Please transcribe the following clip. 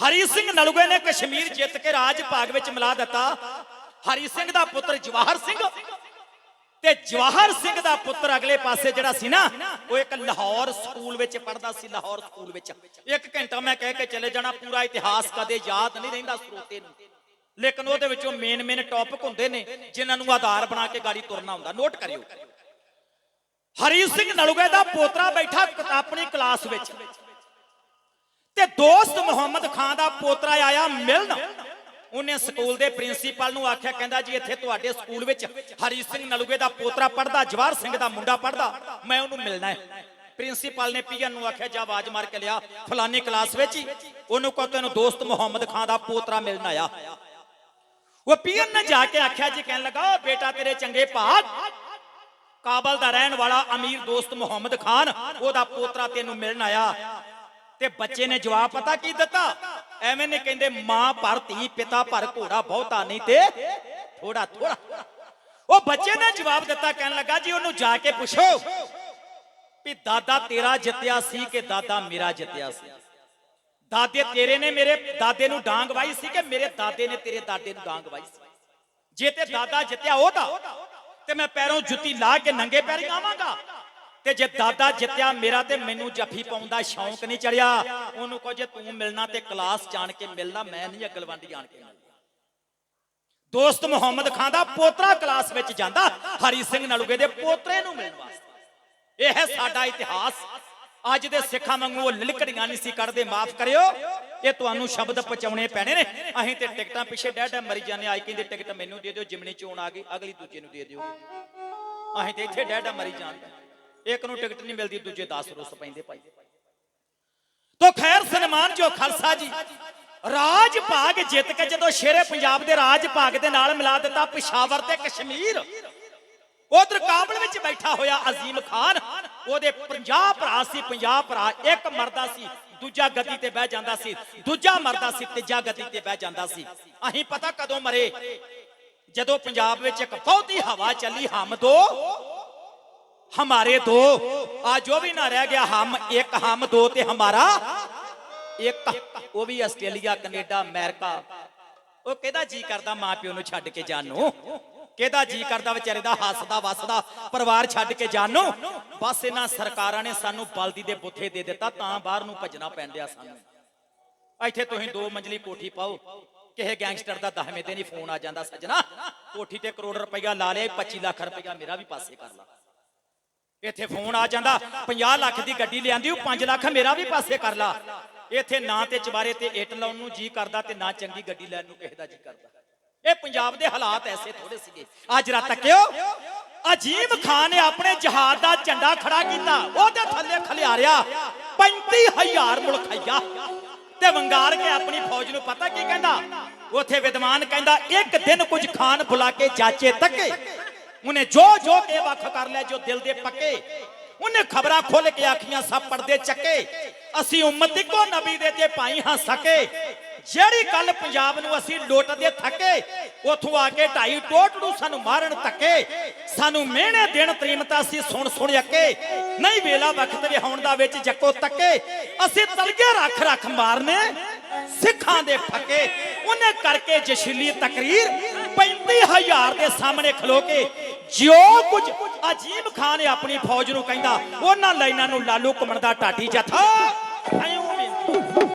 ਹਰੀ ਸਿੰਘ ਨਲੂਗੇ ਨੇ ਕਸ਼ਮੀਰ ਜਿੱਤ ਕੇ ਰਾਜ ਭਾਗ ਵਿੱਚ ਮਿਲਾ ਦਿੱਤਾ। ਹਰੀ ਸਿੰਘ ਦਾ ਪੁੱਤਰ ਜਵਾਹਰ ਸਿੰਘ ਤੇ ਜਵਾਹਰ ਸਿੰਘ ਦਾ ਪੁੱਤਰ ਅਗਲੇ ਪਾਸੇ ਜਿਹੜਾ ਸੀ ਨਾ, ਉਹ ਇੱਕ ਲਾਹੌਰ ਸਕੂਲ ਵਿੱਚ ਪੜਦਾ ਸੀ, ਲਾਹੌਰ ਸਕੂਲ ਵਿੱਚ। ਇੱਕ ਘੰਟਾ ਮੈਂ ਕਹਿ ਕੇ ਚਲੇ ਜਾਣਾ, ਪੂਰਾ ਇਤਿਹਾਸ ਕਦੇ ਯਾਦ ਨਹੀਂ ਰਹਿੰਦਾ ਸਰੋਤੇ ਨੂੰ। ਲੇਕਿਨ ਉਹਦੇ ਵਿੱਚੋਂ ਮੇਨ ਮੇਨ ਟੌਪਿਕ ਹੁੰਦੇ ਨੇ, ਜਿਨ੍ਹਾਂ ਨੂੰ ਆਧਾਰ ਬਣਾ ਕੇ ਗਾੜੀ ਤੁਰਨਾ ਹੁੰਦਾ। ਨੋਟ ਕਰਿਓ। ਹਰੀ ਸਿੰਘ ਨਲੂਏ ਦਾ ਪੋਤਰਾ ਬੈਠਾ ਆਪਣੀ ਕਲਾਸ ਵਿੱਚ। ਤੇ ਦੋਸਤ ਮੁਹੰਮਦ ਖਾਨ ਦਾ ਪੋਤਰਾ ਆਇਆ ਮਿਲਣ ਉਹਨੇ ਸਕੂਲ ਦੇ ਪ੍ਰਿੰਸੀਪਲ ਨੂੰ ਆਖਿਆ, ਕਹਿੰਦਾ ਜੀ, ਇੱਥੇ ਤੁਹਾਡੇ ਸਕੂਲ ਵਿੱਚ ਹਰੀ ਸਿੰਘ ਨਲੂਏ ਦਾ ਪੋਤਰਾ ਪੜਦਾ ਜਵਾਹਰ ਸਿੰਘ ਦਾ ਮੁੰਡਾ ਪੜਦਾ ਮੈਂ ਉਹਨੂੰ ਮਿਲਣਾ ਹੈ। ਪ੍ਰਿੰਸੀਪਲ ਨੇ ਪੀਐਨ ਨੂੰ ਆਖਿਆ, ਜਾ ਆਵਾਜ਼ ਮਾਰ ਕੇ ਲਿਆ, ਫਲਾਨੀ ਕਲਾਸ ਵਿੱਚ ਹੀ ਉਹਨੂੰ ਕਹੋ, ਤੈਨੂੰ ਦੋਸਤ ਮੁਹੰਮਦ ਖਾਨ ਦਾ ਪੋਤਰਾ ਮਿਲਣ ਆਇਆ। ਉਹ ਪੀਐਨ ਨੇ ਜਾ ਕੇ ਆਖਿਆ ਜੀ, ਕਹਿਣ ਲੱਗਾ ਬੇਟਾ ਤੇਰੇ ਚੰਗੇ ਭਾਗ। ਕਾਬਲ ਦਾ ਰਹਿਣ ਵਾਲਾ ਅਮੀਰ ਦੋਸਤ ਮੁਹੰਮਦ ਖਾਨ, ਉਹਦਾ ਪੋਤਰਾ ਤੈਨੂੰ ਮਿਲਣ ਆਇਆ। ਤੇ ਬੱਚੇ ਨੇ ਜਵਾਬ ਪਤਾ ਕੀ ਦਿੱਤਾ? ਐਵੇਂ ਨੇ ਕਹਿੰਦੇ, ਮਾਂ ਭਰ, ਧੀ ਪਿਤਾ ਭਰ, ਘੋੜਾ ਬਹੁਤਾ ਨਹੀਂ ਤੇ ਥੋੜਾ ਥੋੜਾ। ਉਹ ਬੱਚੇ ਨੇ ਜਵਾਬ ਦਿੱਤਾ, ਕਹਿਣ ਲੱਗਾ, ਜੀ, ਉਹਨੂੰ ਜਾ ਕੇ ਪੁੱਛੋ ਵੀ ਦਾਦਾ ਤੇਰਾ ਜਿੱਤਿਆ ਸੀ ਕਿ ਦਾਦਾ ਮੇਰਾ ਜਿੱਤਿਆ ਸੀ? ਦਾਦੇ ਤੇਰੇ ਨੇ ਮੇਰੇ ਦਾਦੇ ਨੂੰ ਡਾਂਗ ਵਾਈ ਸੀ ਕਿ ਮੇਰੇ ਦਾਦੇ ਨੇ ਤੇਰੇ ਦਾਦੇ ਨੂੰ ਡਾਂਗ ਵਾਈ ਸੀ? ਜੇ ਤੇ ਦਾਦਾ ਜਿੱਤਿਆ ਉਹਦਾ, ਤੇ ਮੈਂ ਪੈਰੋਂ ਜੁੱਤੀ ਲਾ ਕੇ ਨੰਗੇ ਪੈਰ ਆਵਾਂਗਾ। ਤੇ ਜੇ ਦਾਦਾ ਜਿੱਤਿਆ, ਮੇਰਾ ਤੇ ਮੈਨੂੰ ਜੱਫੀ ਪਾਉਣ ਦਾ ਸ਼ੌਂਕ ਨਹੀਂ ਚੜਿਆ। ਉਹਨੂੰ ਕਹੋ ਜੇ ਤੂੰ ਮਿਲਣਾ ਤੇ ਕਲਾਸ ਜਾਣ ਕੇ ਮਿਲਣਾ, ਮੈਂ ਨਹੀਂ ਅਗਲਵੰਡੀ ਆਣ ਕੇ ਮਿਲਣਾ। ਦੋਸਤ ਮੁਹੰਮਦ ਖਾਨ ਦਾ ਪੋਤਰਾ ਕਲਾਸ ਵਿੱਚ ਜਾਂਦਾ, ਹਰੀ ਸਿੰਘ ਨਲੂਗੇ ਦੇ ਪੋਤਰੇ ਨੂੰ ਮਿਲਣ ਵਾਸਤੇ। ਇਹ ਹੈ ਸਾਡਾ ਇਤਿਹਾਸ। ਅੱਜ ਦੇ ਸਿੱਖਾਂ ਵਾਂਗੂ ਉਹ ਲਿਲਕੜੀਆਂ ਨਹੀਂ ਸੀ ਕੱਢਦੇ, ਮਾਫ ਕਰਿਓ। ਇਹ ਤੁਹਾਨੂੰ ਸ਼ਬਦ ਪਹੁੰਚਾਉਣੇ ਪੈਣੇ ਨੇ। ਅਸੀਂ ਤੇ ਟਿਕਟਾਂ ਪਿੱਛੇ ਡੈਡ ਮਰੀ ਜਾਂਦੇ ਆਈ ਕਹਿੰਦੇ, ਟਿਕਟ ਮੈਨੂੰ ਦੇ ਦਿਓ, ਜਿਮਣੀ ਚੋਣ ਆ ਗਈ, ਅਗਲੀ ਦੂਜੇ ਨੂੰ ਦੇ ਦਿਓ ਅਸੀਂ ਤੇ ਇੱਥੇ ਡੈਡ ਮਰੀ ਜਾਂਦੇ ਇੱਕ ਨੂੰ ਟਿਕਟ ਨਹੀਂ ਮਿਲਦੀ, ਦੂਜੇ 10 ਰੁੱਸ ਪੈਂਦੇ ਭਾਈ। ਤੋ ਖੈਰ ਸਨਮਾਨ ਜੋ ਖਾਲਸਾ ਜੀ, ਰਾਜ ਭਾਗ ਜਿੱਤ ਕੇ ਜਦੋਂ ਸ਼ੇਰੇ ਪੰਜਾਬ ਦੇ ਰਾਜ ਭਾਗ ਦੇ ਨਾਲ ਮਿਲਾ ਦਿੱਤਾ ਪਿਸ਼ਾਵਰ ਤੇ ਕਸ਼ਮੀਰ, ਉਧਰ ਕਾਬਲ ਵਿੱਚ ਬੈਠਾ ਹੋਇਆ ਅਜ਼ੀਮ ਖਾਨ, ਉਹਦੇ 50 ਭਰਾ ਸੀ 50 ਭਰਾ, ਇੱਕ ਮਰਦਾ ਸੀ, ਦੂਜਾ ਗੱਦੀ ਤੇ ਬਹਿ ਜਾਂਦਾ ਸੀ, ਦੂਜਾ ਮਰਦਾ ਸੀ, ਤੀਜਾ ਗੱਦੀ ਤੇ ਬਹਿ ਜਾਂਦਾ ਸੀ। ਅਹੀਂ ਪਤਾ ਕਦੋਂ ਮਰੇ? ਜਦੋਂ ਪੰਜਾਬ ਵਿੱਚ ਇੱਕ ਬਹੁਤੀ ਹਵਾ ਚੱਲੀ ਹਮ ਦੋ ਹਮਾਰੇ ਦੋ ਆ ਜੋ ਵੀ ਨਾ ਰਹਿ ਗਿਆ ਹਮ ਇੱਕ ਹਮ ਦੋ ਤੇ ਹਮਾਰਾ ਇੱਕ ਉਹ ਵੀ ਆਸਟ੍ਰੇਲੀਆ ਕੈਨੇਡਾ ਅਮਰੀਕਾ ਉਹ ਕਿਹਦਾ ਜੀ ਕਰਦਾ ਮਾਂ ਪਿਓ ਨੂੰ ਛੱਡ ਕੇ ਜਾਣ ਨੂੰ ਕਿਹਦਾ ਜੀ ਕਰਦਾ ਵਿਚਾਰੇ ਦਾ ਹੱਸਦਾ ਵਸਦਾ ਪਰਿਵਾਰ ਛੱਡ ਕੇ ਜਾਣ ਨੂੰ ਬਸ ਇਹਨਾਂ ਸਰਕਾਰਾਂ ਨੇ ਸਾਨੂੰ ਬਲਦੀ ਦੇ ਬੁੱਥੇ ਦੇ ਦਿੱਤਾ ਤਾਂ ਬਾਹਰ ਨੂੰ ਭੱਜਣਾ ਪੈਂਦਿਆ ਸਾਨੂੰ ਇੱਥੇ ਤੁਸੀਂ ਦੋ ਮੰਜ਼ਲੀ ਕੋਠੀ ਪਾਓ ਕਿਸੇ ਗੈਂਗਸਟਰ ਦਾ ਦਹਵੇਂ ਦਿਨ ਹੀ ਫੋਨ ਆ ਜਾਂਦਾ ਸੱਜਣਾ ਕੋਠੀ ਤੇ ਕਰੋੜ ਰੁਪਈਆ ਲਾ ਲਿਆ 25 ਲੱਖ ਰੁਪਈਆ ਮੇਰਾ ਵੀ ਪਾਸੇ ਕਰ ਲਾ ਇੱਥੇ ਫੋਨ ਆ ਜਾਂਦਾ 50 ਲੱਖ ਦੀ ਗੱਡੀ ਲਿਆਂਦੀ, ਉਹ 5 ਲੱਖ ਮੇਰਾ ਵੀ ਪਾਸੇ ਕਰ ਲਾ। ਇੱਥੇ ਨਾ ਤੇ ਚਵਾਰੇ ਤੇ ਇੱਟ ਲਾਉਣ ਨੂੰ ਜੀ ਕਰਦਾ ਤੇ ਨਾ ਚੰਗੀ ਗੱਡੀ ਲੈਣ ਨੂੰ ਕਿਸੇ ਦਾ ਜੀ ਕਰਦਾ। ਇਹ ਪੰਜਾਬ ਦੇ ਹਾਲਾਤ ਐਸੇ ਥੋੜੇ ਸੀਗੇ। ਅੱਜ ਰਾਤ ਤੱਕਿਓ ਅਜੀਮ ਖਾਨ ਨੇ ਆਪਣੇ ਜਹਾਜ਼ ਦਾ ਝੰਡਾ ਖੜਾ ਕੀਤਾ, ਉਹਦੇ ਥੱਲੇ ਖਲਿਆਰਿਆ 35000 ਮੁਲਖਈਆ ਤੇ ਵੰਗਾਰ ਕੇ ਆਪਣੀ ਫੌਜ ਨੂੰ ਪਤਾ ਕੀ ਕਹਿੰਦਾ? ਉਥੇ ਵਿਦਵਾਨ ਕਹਿੰਦਾ, ਇੱਕ ਦਿਨ ਕੁਝ ਖਾਨ ਬੁਲਾ ਕੇ ਜਾਚੇ ਤੱਕੇ। ਉਹਨੇ ਜੋ ਜੋ ਕੇ ਵੱਖ ਕਰ ਲਿਆ ਜੋ ਦਿਲ ਦੇ ਪੱਕੇ ਉਹਨੇ ਖਬਰਾਂ ਖੋਲ ਕੇ ਆਖੀਆਂ ਸਭ ਪਰਦੇ ਚੱਕੇ ਅਸੀਂ ਉਮਤ ਇੱਕੋ ਨਬੀ ਦੇ ਤੇ ਭਾਈ ਹਾਂ ਸਕੇ ਜਿਹੜੀ ਕੱਲ ਪੰਜਾਬ ਨੂੰ ਅਸੀਂ ਲੁੱਟਦੇ ਥੱਕੇ ਉਥੋਂ ਆ ਕੇ ਢਾਈ ਟੋਟ ਨੂੰ ਸਾਨੂੰ ਮਾਰਨ ਧੱਕੇ ਸਾਨੂੰ ਮਿਹਣੇ ਦਿਨ ਤਰੀਮਤਾ ਸੀ ਸੁਣ ਸੁਣ ਅੱਕੇ ਨਹੀਂ ਵੇਲਾ ਵਕਤ ਵਿਹਾਉਣ ਦਾ ਵਿੱਚ ਜੱਕੋ ਤੱਕੇ ਅਸੀਂ ਤਲਗੇ ਰੱਖ ਰੱਖ ਮਾਰਨੇ ਸਿੱਖਾਂ ਦੇ ਫੱਕੇ ਉਹਨੇ ਕਰਕੇ ਜਸ਼ੀਲੀ ਤਕਰੀਰ 35000 ਦੇ ਸਾਹਮਣੇ ਖਲੋ ਕੇ ਜੋ ਕੁਝ ਅਜੀਬ ਖਾਨ ਨੇ ਆਪਣੀ ਫੌਜ ਨੂੰ ਕਹਿੰਦਾ, ਉਹਨਾਂ ਲਾਈਨਾਂ ਨੂੰ ਲਾਲੂ ਘੁੰਮਣ ਦਾ ਢਾਡੀ ਜਥਾ।